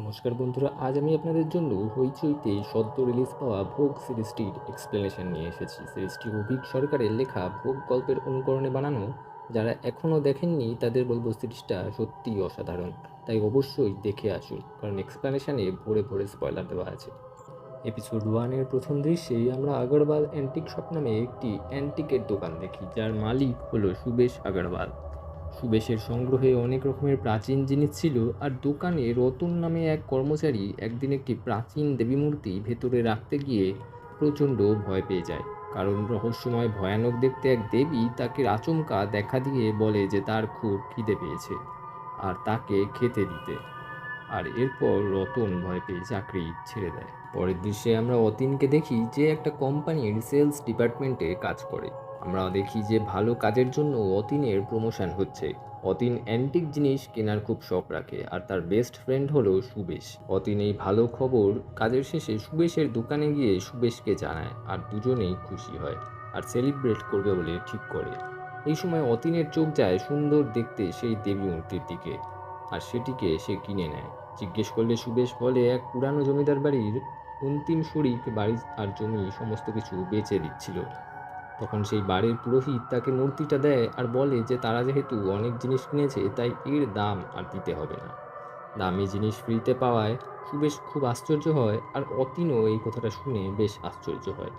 নমস্কার বন্ধুরা, আজ আমি আপনাদের জন্য হইচইতে সদ্য রিলিজ পাওয়া ভোগ সিরিজটির এক্সপ্লেনেশন নিয়ে এসেছি। সিরিজটি অভিক সরকারের লেখা ভোগ গল্পের অনুকরণে বানানো। যারা এখনও দেখেননি, তাদের বলব সিরিজটা সত্যিই অসাধারণ। তাই অবশ্যই দেখে আসুন, কারণ এক্সপ্লেনেশনে ভরে ভরে স্পয়লার দেওয়া আছে। এপিসোড ওয়ানের প্রথম দৃশ্যে আমরা আগরওয়াল অ্যান্টিক শপ নামে একটি অ্যান্টিকের দোকান দেখি, যার মালিক হলো সুবেশ আগরওয়াল। সুবেশের সংগ্রহে অনেক রকমের প্রাচীন জিনিস ছিল আর দোকানে রতন নামে এক কর্মচারী একদিন একটি প্রাচীন দেবী মূর্তি ভেতরে রাখতে গিয়ে প্রচণ্ড ভয় পেয়ে যায়। কারণ রহস্যময়, ভয়ানক দেখতে এক দেবী তাকে আচমকা দেখা দিয়ে বলে যে তার খুব খিদে পেয়েছে আর তাকে খেতে দিতে। আর এরপর রতন ভয় পেয়ে চাকরি ছেড়ে দেয়। পরের দৃশ্যে আমরা অতীনকে দেখি যে একটা কোম্পানির সেলস ডিপার্টমেন্টে কাজ করে। আমরা দেখি যে ভালো কাজের জন্য অতীনের প্রমোশন হচ্ছে। অতীন অ্যান্টিক জিনিস কেনার খুব শখ রাখে, আর তার বেস্ট ফ্রেন্ড হলো সুবেশ। অতীন এই ভালো খবর কাজের শেষে সুবেশের দোকানে গিয়ে সুবেশকে জানায়, আর দুজনেই খুশি হয়, আর সেলিব্রেট করবে বলে ঠিক করে। এই সময় অতীনের চোখ যায় সুন্দর দেখতে সেই দেবী মূর্তির দিকে, আর সেটিকে সে কিনে নেয়। জিজ্ঞেস করলে সুবেশ বলে, এক পুরানো জমিদার বাড়ির অন্তিম শরিক বাড়ি আর জমি সমস্ত কিছু বেচে দিচ্ছিল। তখন সেই বাড়ির পুরোহিত তাকে মূর্তিটা দেয় আর বলে যে তারা যেহেতু অনেক জিনিস কিনেছে, তাই এর দাম আর দিতে হবে না। দামি জিনিস ফ্রিতে পাওয়ায় সুবেশ খুব আশ্চর্য হয় আর অতীনও এই কথাটা শুনে বেশ আশ্চর্য হয়।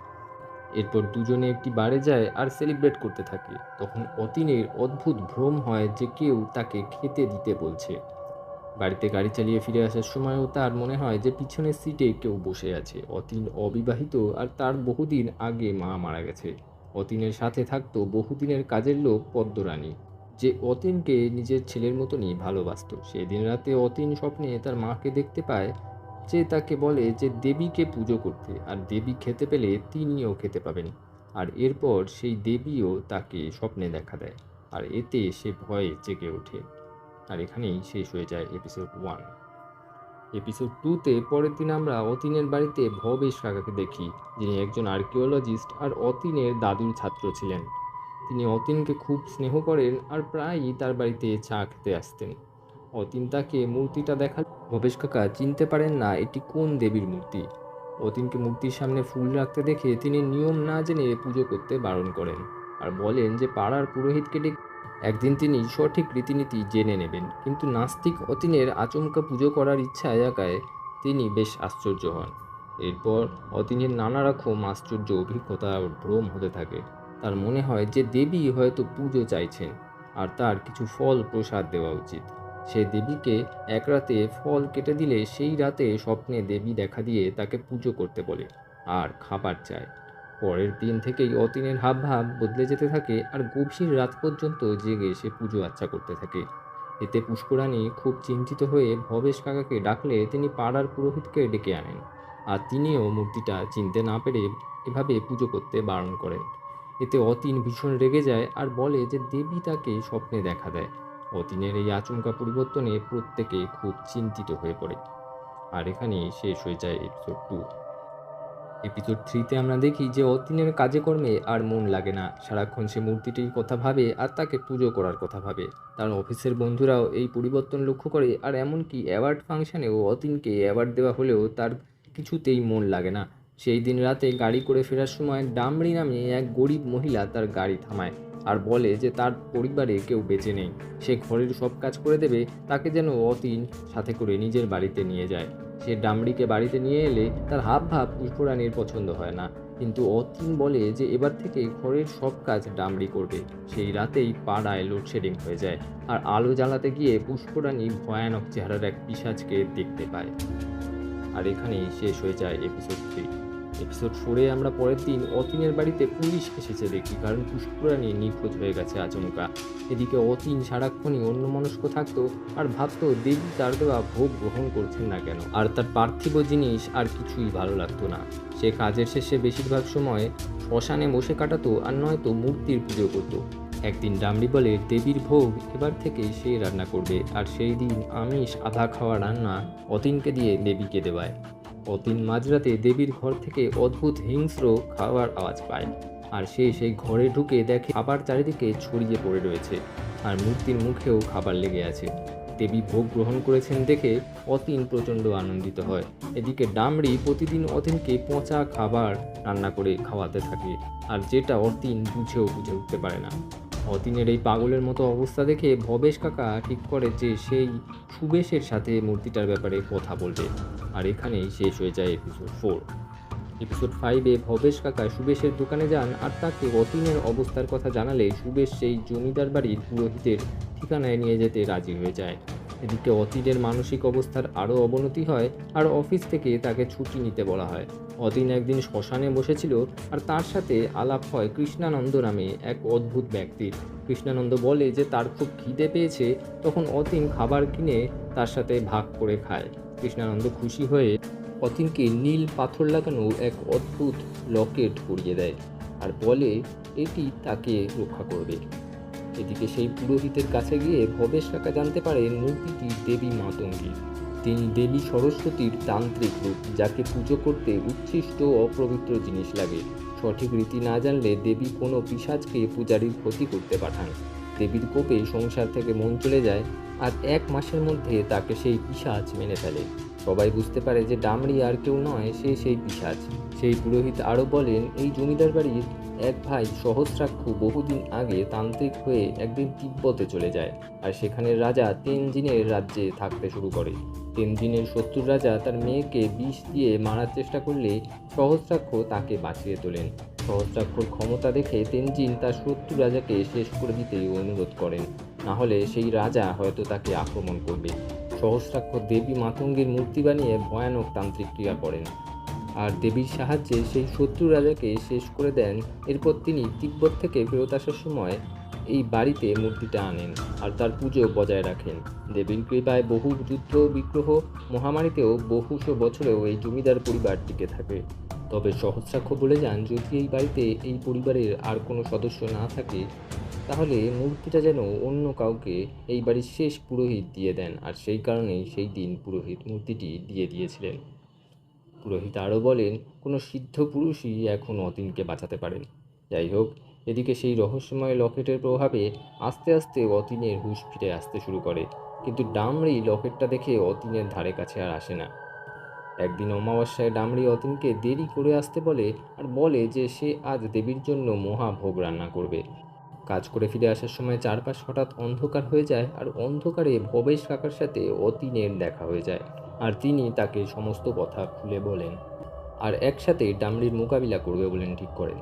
এরপর দুজনে একটি বারে যায় আর সেলিব্রেট করতে থাকে। তখন অতীনের অদ্ভুত ভ্রম হয় যে কেউ তাকে খেতে দিতে বলছে। বাড়িতে গাড়ি চালিয়ে ফিরে আসার সময়ও তার মনে হয় যে পিছনের সিটে কেউ বসে আছে। অতীন অবিবাহিত আর তার বহুদিন আগে মা মারা গেছে। অতীনের সাথে থাকতো বহুদিনের কাজের লোক পদ্মরানী। যে অতীনকে নিজের ছেলের মতনই ভালোবাসতো, সেদিন রাতে অতীন স্বপ্নে তার মাকে দেখতে পায় যে তাকে বলে যে দেবীকে পুজো করতে আর দেবী খেতে পেলে তিনিও খেতে পাবেন। আর এরপর সেই দেবীও তাকে স্বপ্নে দেখা দেয়, আর এতে সে ভয়ে জেগে ওঠে। আর এখানেই শেষ হয়ে যায় এপিসোড ওয়ান এপিসোড টুতে পরের দিন আমরা অতীনের বাড়িতে ভবেশ কাকাকে দেখি, যিনি একজন আর্কিওলজিস্ট আর অতীনের দাদুর ছাত্র ছিলেন। তিনি অতীনকে খুব স্নেহ করেন আর প্রায়ই তার বাড়িতে চা খেতে আসতেন। অতীন তাকে মূর্তিটা দেখা ভবেশ কাকা চিনতে পারেন না এটি কোন দেবীর মূর্তি। অতীনকে মূর্তির সামনে ফুল রাখতে দেখে তিনি নিয়ম না জেনে পুজো করতে বারণ করেন। আর বলেন যে পাড়ার পুরোহিতকে ডেকে একদিন তিনি সঠিক রীতিনীতি জেনে নেবেন, কিন্তু নাস্তিক অতীনের আচমকা পুজো করার ইচ্ছা এলাকায় তিনি বেশ আশ্চর্য হন। এরপর অতীনের নানা রকম আশ্চর্য অভিজ্ঞতা ভ্রম হতে থাকে। তার মনে হয় যে দেবী হয়তো পুজো চাইছেন, আর তার কিছু ফল প্রসাদ দেওয়া উচিত। সে দেবীকে এক রাতে ফল কেটে দিলে সেই রাতে স্বপ্নে দেবী দেখা দিয়ে তাকে পুজো করতে বলে, আর খাবার চায়। পরের দিন থেকেই অতীনের হাবভাব বদলে যেতে থাকে আর গভীর রাত পর্যন্ত জেগে সে পুজো আচ্ছা করতে থাকে। এতে পুষ্করানী খুব চিন্তিত হয়ে ভবেশ কাকাকে ডাকলে তিনি পাড়ার পুরোহিতকে ডেকে আনেন আর তিনিও মূর্তিটা চিনতে না পেরে এভাবে পুজো করতে বারণ করেন। এতে অতীন ভীষণ রেগে যায় আর বলে যে দেবী তাকে স্বপ্নে দেখা দেয়। অতীনের এই আচমকা পরিবর্তনে প্রত্যেকে খুব চিন্তিত হয়ে পড়ে। আর এখানেই শেষ হয়ে যায় এপিসোড টু এপিসোড থ্রিতে আমরা দেখি যে অতীনের কাজে কর্মে আর মন লাগে না। সারাক্ষণ সে মূর্তিটির কথা ভাবে আর তাকে পুজো করার কথা ভাবে। তার অফিসের বন্ধুরাও এই পরিবর্তন লক্ষ্য করে আর এমনকি অ্যাওয়ার্ড ফাংশানেও অতীনকে অ্যাওয়ার্ড দেওয়া হলেও তার কিছুতেই মন লাগে না। সেই দিন রাতে গাড়ি করে ফেরার সময় ডামরি নামে এক গরিব মহিলা তার গাড়ি থামায় আর বলে যে তার পরিবারে কেউ বেঁচে নেই। সে ঘরের সব কাজ করে দেবে, তাকে যেন অতীন সাথে করে নিজের বাড়িতে নিয়ে যায়। সে ডামরিকে বাড়িতে নিয়ে এলে তার হাব ভাব পুষ্পরানীর পছন্দ হয় না। কিন্তু অতীন বলে যে এবার থেকে ঘরের সব কাজ ডামরি করবে। সেই রাতেই পাড়ায় লোডশেডিং হয়ে যায় আর আলো জ্বালাতে গিয়ে পুষ্পরানী ভয়ানক চেহারার এক পিসাজকে দেখতে পায়। আর এখানেই শেষ হয়ে যায় এপিসোড থ্রি এপিসোড ফোরে আমরা পরের দিন অতীনের বাড়িতে পুলিশ এসেছে দেখি, কারণ পুষ্পরানী নিখোঁজ হয়ে গেছে আচমকা। এদিকে অতীন সারাক্ষণই অন্যমনস্ক থাকতো আর ভাবতো দেবী তার দেওয়া ভোগ গ্রহণ করছেন না কেন। আর তার পার্থিব জিনিস আর কিছুই ভালো লাগতো না। সে কাজের শেষে বেশিরভাগ সময় শ্মশানে বসে কাটাতো আর নয়তো মূর্তির পুজো করতো। একদিন ডামরি বলে, দেবীর ভোগ, এবার থেকে সে রান্না করবে। আর সেই দিন আমিষ আধা খাওয়া রান্না অতীনকে দিয়ে দেবীকে দেওয়ায়। অতীন মাঝরাতে দেবীর ঘর থেকে অদ্ভুত হিংস্র খাওয়ার আওয়াজ পায়। আর সে সেই ঘরে ঢুকে দেখে খাবার চারিদিকে ছড়িয়ে পড়ে রয়েছে আর মূর্তির মুখেও খাবার লেগে আছে। দেবী ভোগ গ্রহণ করেছেন দেখে অতীন প্রচণ্ড আনন্দিত হয়। এদিকে ডামরি প্রতিদিন অতীনকে পচা খাবার রান্না করে খাওয়াতে থাকে, আর যেটা অতীন বুঝেও বুঝে উঠতে পারে না। অতীনের এই পাগলের মতো অবস্থা দেখে ভবেশ কাকা ঠিক করে যে সেই সুবেশের সাথে মূর্তিটার ব্যাপারে কথা বলবে। আর এখানেই শেষ হয়ে যায় এপিসোড ফোর এপিসোড ফাইভে ভবেশ কাকা সুবেশের দোকানে যান আর তাকে অতীনের অবস্থার কথা জানালে সুবেশ সেই জমিদার বাড়ির পুরোহিতের ঠিকানায় নিয়ে যেতে রাজি হয়ে যায়। এদিকে অতীনের মানসিক অবস্থার আরও অবনতি হয় আর অফিস থেকে তাকে ছুটি নিতে বলা হয়। অতীন একদিন শ্মশানে বসেছিল আর তার সাথে আলাপ হয় কৃষ্ণানন্দ নামে এক অদ্ভুত ব্যক্তির। কৃষ্ণানন্দ বলে যে তার খুব খিদে পেয়েছে, তখন অতীন খাবার কিনে তার সাথে ভাগ করে খায়। কৃষ্ণানন্দ খুশি হয়ে অতীনকে নীল পাথর লাগানো এক অদ্ভুত লকেট পরিয়ে দেয় আর বলে, এটি তাকে রক্ষা করবে। এদিকে সেই পুরোহিতের কাছে গিয়ে ভবেশ কাকা জানতে পারে মূর্তিটি দেবী মাতঙ্গী তিনি দেবী সরস্বতীর তান্ত্রিক রূপ, যাকে পুজো করতে উচ্ছিষ্ট অপবিত্র জিনিস লাগে। সঠিক রীতি না জানলে দেবী কোনো পিসাজকে পূজারীর ক্ষতি করতে পাঠান। দেবীর কোপে সংসার থেকে মন চলে যায় আর এক মাসের মধ্যে তাকে সেই পিসাজ মেনে ফেলে। সবাই বুঝতে পারে যে ডামরি আর কেউ নয়, সে সেই পিসাজ। সেই পুরোহিত আরও বলেন, এই জমিদার বাড়ির এক ভাই সহস্রাক্ষ বহুদিন আগে তান্ত্রিক হয়ে একদিন তিব্বতে চলে যায় আর সেখানের রাজা তেনজিনের রাজ্যে থাকতে শুরু করে। তেনজিনের শত্রুর রাজা তার মেয়েকে বিষ দিয়ে মারার চেষ্টা করলে সহস্রাক্ষ তাকে বাঁচিয়ে তোলেন। সহস্রাক্ষর ক্ষমতা দেখে তেনজিন তার শত্রু রাজাকে শেষ করে দিতে অনুরোধ করেন। না হলে সেই রাজা হয়তো তাকে আক্রমণ করবে। সহস্রাক্ষ দেবী মাতঙ্গীর মূর্তি বানিয়ে ভয়ানক তান্ত্রিক ক্রিয়া করেন। আর দেবীর সাহায্যে সেই শত্রু রাজাকে শেষ করে দেন। এরপর তিনি তিব্বত থেকে ফেরত আসার সময় এই বাড়িতে মূর্তিটা আনেন আর তার পুজো বজায় রাখেন। দেবীর কৃপায় বহু যুদ্ধ, বিগ্রহ, মহামারীতেও বহুশো বছরেও এই জমিদার পরিবার টিকে থাকে। তবে সহস্রাক্ষ বলে যান, যদি এই বাড়িতে এই পরিবারের আর কোনো সদস্য না থাকে, তাহলে মূর্তিটা যেন অন্য কাউকে এই বাড়ির শেষ পুরোহিত দিয়ে দেন। আর সেই কারণেই সেই দিন পুরোহিত মূর্তিটি দিয়ে দিয়েছিলেন। পুরোহিত আরও বলেন, কোনো সিদ্ধ পুরুষই এখন অতীনকে বাঁচাতে পারেন। যাই হোক, এদিকে সেই রহস্যময় লকেটের প্রভাবে আস্তে আস্তে অতীনের হুঁশ ফিরে আসতে শুরু করে। কিন্তু ডামরি লকেটটা দেখে অতীনের ধারে কাছে আর আসে না। একদিন অমাবস্যায় ডামরি অতীনকে দেরি করে আসতে বলে আর বলে যে সে আজ দেবীর জন্য মহাভোগ রান্না করবে। কাজ করে ফিরে আসার সময় চারপাশ হঠাৎ অন্ধকার হয়ে যায় আর অন্ধকারে ভবেশ কাকার সাথে অতীনের দেখা হয়ে যায়। আর তিনি তাকে সমস্ত কথা খুলে বলেন আর একসাথে ডামরির মোকাবিলা করবে বলেন ঠিক করেন।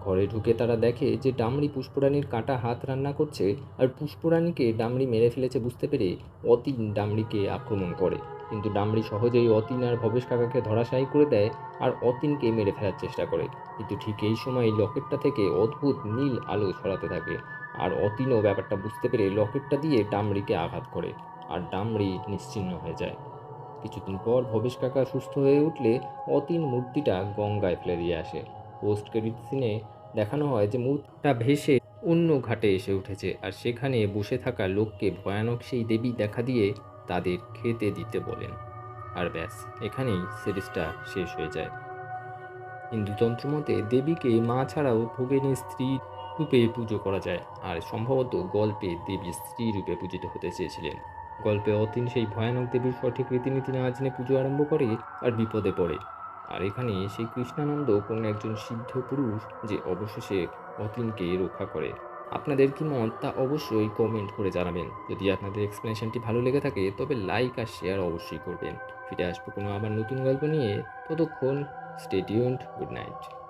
ঘরে ঢুকে তারা দেখে যে ডামরি পুষ্পরানীর কাটা হাত রান্না করছে আর পুষ্পরানীকে ডামরি মেরে ফেলেছে বুঝতে পেরে অতীন ডামরিকে আক্রমণ করে। কিন্তু ডামরি সহজেই অতীন আর ভবেশ কাকাকে ধরাশায়ী করে দেয় আর অতীনকে মেরে ফেলার চেষ্টা করে। কিন্তু ঠিক এই সময় লকেটটা থেকে অদ্ভুত নীল আলো ছড়াতে থাকে আর অতীনও ব্যাপারটা বুঝতে পেরে লকেটটা দিয়ে ডামরিকে আঘাত করে আর ডামরি নিশ্চিহ্ন হয়ে যায়। কিছুদিন পর ভবেশ কাকা সুস্থ হয়ে উঠলে অতীন মূর্তিটা গঙ্গায় ফেলে দিয়ে আসে। পোস্ট ক্রেডিট সিনে দেখানো হয় যে মূর্তিটা ভেসে অন্য ঘাটে এসে উঠেছে আর সেখানে বসে থাকা লোককে ভয়ানক সেই দেবী দেখা দিয়ে তাদের খেতে দিতে বলেন। আর ব্যাস, এখানেই সিরিজটা শেষ হয়ে যায়। হিন্দুতন্ত্র মতে দেবীকে মা ছাড়াও ভোগিনী স্ত্রী রূপে পুজো করা যায়। আর সম্ভবত গল্পে দেবী স্ত্রী রূপে পূজিত হতে চেয়েছিলেন। গল্পে অতীন সেই ভয়ানক দেবীর সঠিক রীতিনীতি না জেনে পুজো আরম্ভ করে আর বিপদে পড়ে। আর এখানে সেই কৃষ্ণানন্দ কোনো একজন সিদ্ধ পুরুষ যে অবশেষে অতীনকে রক্ষা করে। আপনাদের কি মত তা অবশ্যই কমেন্ট করে জানাবেন। যদি আপনাদের এক্সপ্লেনেশনটি ভালো লেগে থাকে, তবে লাইক আর শেয়ার অবশ্যই করবেন। ফিরে আসব কোনো আবার নতুন গল্প নিয়ে। ততক্ষণ স্টেডিউন্ড গুড নাইট